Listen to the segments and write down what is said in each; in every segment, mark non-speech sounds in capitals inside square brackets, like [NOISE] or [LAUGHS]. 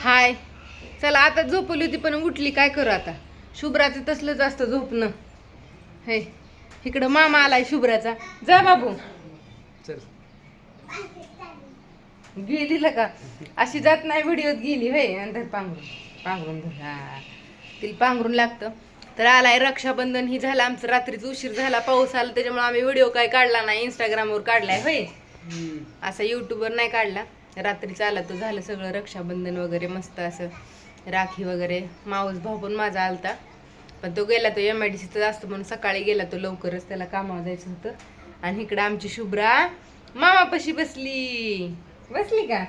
हाय. चला आता झोपली होती पण उठली. काय करू आता? शुभ्राचं तसलंच असतं झोपणं. हे इकडं मामा आलाय शुभ्राचा. जा बाबू. चल. गेली का? अशी जात नाही व्हिडिओत गेली होय. अंतर पांघरून पांघरून तिला पांघरून लागतं. तर आलाय रक्षाबंधन ही झालं आमचं रात्रीच उशीर झाला पाऊस आला त्याच्यामुळे आम्ही व्हिडिओ काय काढला नाही इंस्टाग्रामवर काढलाय होय. असा युट्यूबवर नाही काढला. रात्रीच आला तो झालं सगळं रक्षाबंधन वगैरे मस्त असं. राखी वगैरे माऊस भाऊ पण माझा आलता. पण तो गेला तो एम आय डी सीचा असतो म्हणून सकाळी गेला तो लवकरच त्याला कामावर जायचं होतं. आणि इकडं आमची शुभ्रा मामापाशी बसली. बसली का?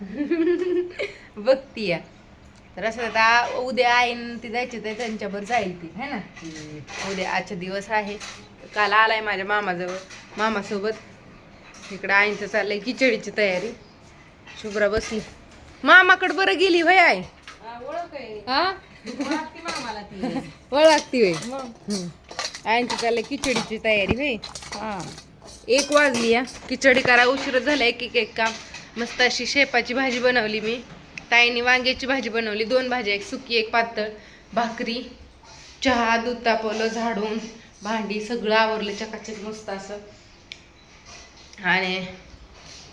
[LAUGHS] बघती या. तर असं आता उद्या आईन ती जायची तर त्यांच्यावर जाईल ती है ना? उद्या आजचा दिवस आहे. काल आलाय माझ्या मामाजवळ मामासोबत. इकडं आईंचं चाललंय खिचडीची तयारी. शुभ्रा बसली. मामाकडे बरं गेली होय आई? हा? ओळखती होय. आईंची चाललंय खिचडीची तयारी होय. एक वाजली या खिचडी करा उशीर झाला एक एक एक काम. मस्त अशी शेपाची भाजी बनवली मी. ताईने वांग्याची भाजी बनवली दोन भाज्या एक सुकी एक पातळ. भाकरी चहा दूध तापवलं झाडून भांडी सगळं आवरलं चकाचक मस्त असं. आणि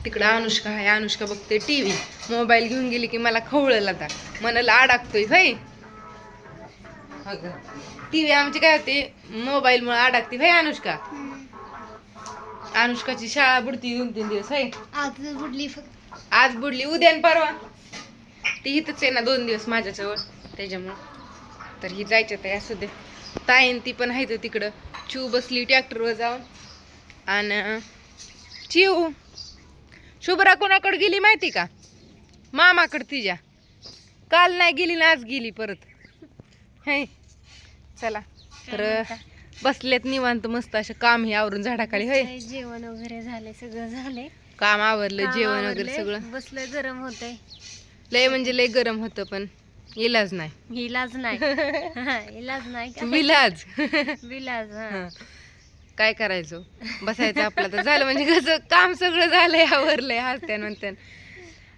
तिकडं अनुष्का आहे. अनुष्का बघते टी व्ही मोबाईल घेऊन गेली की मला खवळल आता. मनाला अडकतोय भाई टी व्ही आमची काय होते? मोबाईलमुळे अडकते भाई अनुष्का. अनुष्काची शाळा बुडती दोन तीन दिवस आहे आज बुडली फक्त. आज बुडली. उद्या आणि परवा. ती इथंच आहे ना दोन दिवस माझ्याजवळ. त्याच्यामुळं. तर ही जायचं ते असू दे. ताईन ती पण आहे तिकडं. चिव बसली ट्रॅक्टरवर जाऊन. आणि चिव शुभ्रा कोणाकडे गेली माहिती का? मामाकडे तिच्या. काल नाही गेली ना आज गेली परत. हे चला. तर बसलेत निवांत मस्त असं काम हे आवरून झाडाखाली होय. जेवण वगैरे झाले सगळं झाले काम आवरलं जेवण वगैरे सगळं. बसलोय गरम होतंय. लय म्हणजे लय गरम होतं पण इलाज नाही. इलाज नाही. [LAUGHS] हा, इलाज नाही? विलाज. विलाज हं. काय करायचं? बसायचं आपलं तर झालं. म्हणजे कसं काम सगळं झालंय आवरलंय हसत्यान म्हणत्यान.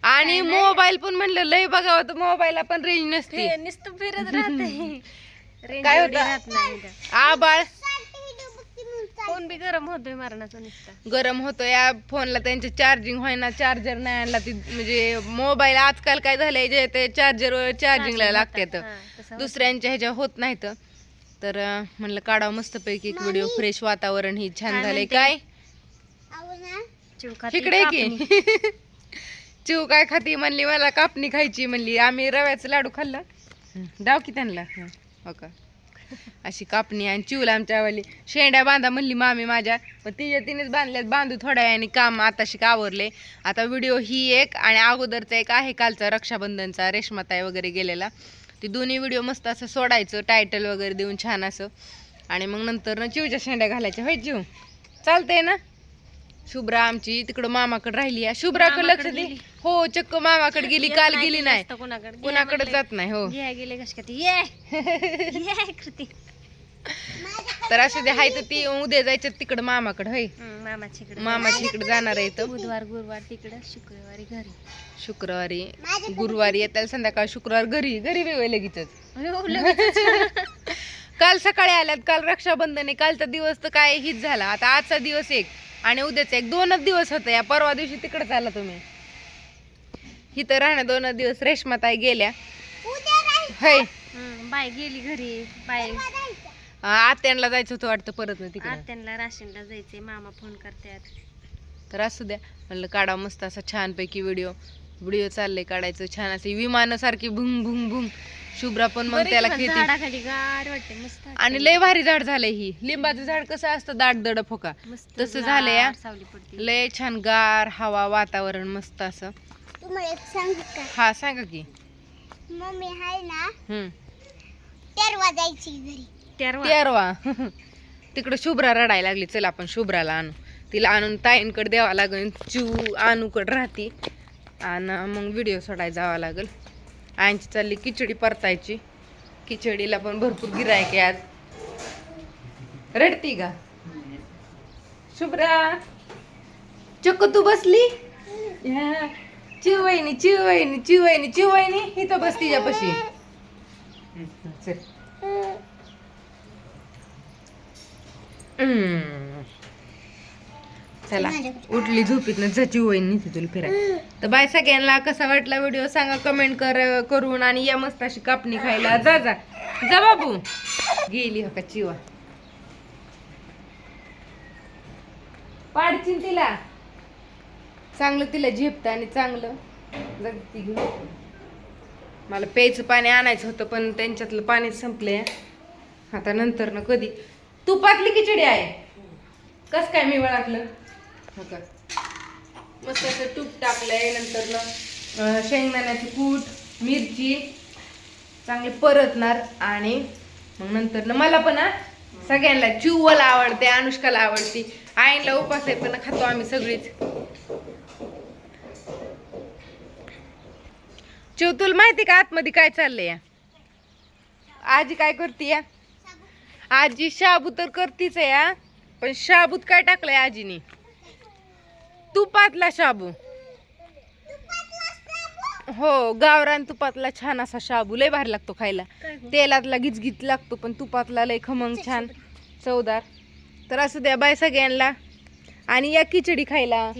आणि मोबाईल पण म्हणलं लय बघावं तर मोबाईलला पण रेंज नसते. नुसतं फिरत राहते काय होतं? राहत नाही इथं. आबाळ. फोन बी गरम होतोय मरणाचा नुसता. गरम होतो या फोनला त्यांचे चार्जिंग व्हायना. चार्जर नाही आणला ती. म्हणजे मोबाईल आजकाल काय झालंय जे ते चार्जर चार्जिंगला लागतात हा, तसं दुसऱ्यांच्या ह्याच्या होत नाहीत. तर म्हणलं काढावं मस्तपैकी एक व्हिडिओ फ्रेश वातावरण ही. छान झालंय? काय? इकडे की. [LAUGHS] चिव काय खाती म्हणली? मला कापणी खायची म्हणली. आम्ही रव्याचं लाडू खाल्लं. दाव की त्यांना? हं, का? अशी कापणी आणि चिवला आमच्यावाली शेंड्या बांधा म्हणली मामी माझ्या. पण तिच्या तिनेच बांधल्यात. बांधू थोड्या वेळाने काम आता शिक आवरले. आता व्हिडिओ ही एक आणि अगोदरचा एक आहे कालचा रक्षाबंधनचा. रेशमाताई वगैरे गेलेला. ती दोन्ही व्हिडिओ मस्त असं सोडायचं टायटल वगैरे देऊन छान असं. आणि मग नंतर ना चिवच्या शेंड्या घालायच्या. होय चिव? चालतंय ना? शुभ्रा आमची तिकडं मामाकडे राहिली आहे. शुभ्राकडे लक्ष दे. हो चक्क मामाकडे गेली. काल गेली नाही. कोणाकडे. जात नाही हो. गेले कश का ती ये. [LAUGHS] ये कृती. [LAUGHS] तर असं दे हाय तर ती उद्या जायचं तिकडं मामाकडे होय? हम्म, मामाच्या इकडे. जाणार आहे इथं. बुधवार गुरुवार तिकडं शुक्रवारी घरी. शुक्रवारी गुरुवारी येताल संध्याकाळ शुक्रवार घरी घरी वेळ लगेचच. हो, लगेच. [LAUGHS] काल सकाळी आल्यात काल रक्षाबंधन आहे कालचा दिवस तर काय हीच झाला. आता आजचा दिवस एक आणि उद्याचा एक. दोनच दिवस होता या परवा दिवशी तिकडे चालला तुम्ही. इथं राहणं दोनच दिवस रेशमाताई गेल्या. होय. हम्म, बाय गेली घरी बाय आत्यांना जायचं होतं वाटतं परत ना तिकडे? आत्यांना राशीनला जायचंय मामा फोन करतात. तर असू द्या. म्हणलं काढा मस्त असा छानपैकी व्हिडिओ व्हिडिओ चाललंय काढायचं छान. असे विमानासारखी भुंग भुंग भुंग. शुभ्रा पण मग त्याला खेती झाडाखाली गार वाटते मस्त आणि लय भारी झाड झालंय ही. लिंबाचं झाड कसं असतं? दाट दड फोका. मस्त तसं झालंय. गार सावली पडते. लय छान गार हवा वातावरण मस्त असं. तुम्हाला एक सांगू का? हा सांगा की. मम्मी आहे ना? हम्म. तेरवा जायची घरी. तेरवा. तिकडं शुभ्रा रडायला लागली. चल आपण शुभ्राला आणू. तिला आणून ताईंकडे द्यावा लागेल. चिव आणूकडे राहती. आणि मग व्हिडिओ सोडायला जावं लागेल. आईची चालली खिचडी परतायची. खिचडीला पण भरपूर गिरायके आहे आज. रडती का? शुभ्रा. चक्क तू बसली? या. चिवईनी चिवईनी चिवईनी चिवईनी इथं बस तिच्यापाशी. चल. चला उठली झोपीतनं चिवईनी नेते तुला फिरायला. तर बाय सगळ्यांना कसा वाटला व्हिडिओ सांगा कमेंट कर करून आणि या मस्त अशी कापणी खायला. जा जा. जा बाबू. गेली हो का चिवा. पाडशील तिला. चांगलं तिला झेपतं आणि चांगलं. जगती घेऊन मला प्यायचं पाणी आणायचं होतं पण त्यांच्यातलं पाणी संपलंय. आता नंतर ना कधी? तुपातली खिचडी आहे. कस काय मी वळाकलं हो का? मस्त असं तूप टाकलंय नंतर ना शेंगदाण्याची कूट मिरची चांगली परतणार आणि मग नंतर ना मला पण सगळ्यांना चिवला आवडते अनुष्काला आवडते. आईला उपास आहे पण खातो आम्ही सगळीच. चिव तुला माहिती का आतमध्ये काय चाललंय? आजी काय करते आजी शाबू तर करतीच आहे हा. पण शाबूत काय टाकलंय आजीने? तुपातला शाबू. हो गावरान तुपातला छान असा शाबू. लय भारी लागतो खायला. तेलातला गिचगिच लागतो पण तुपातला लय खमंग छान. चवदार. तर असं द्या बाय सगळ्यांना. आणि या खिचडी खायला.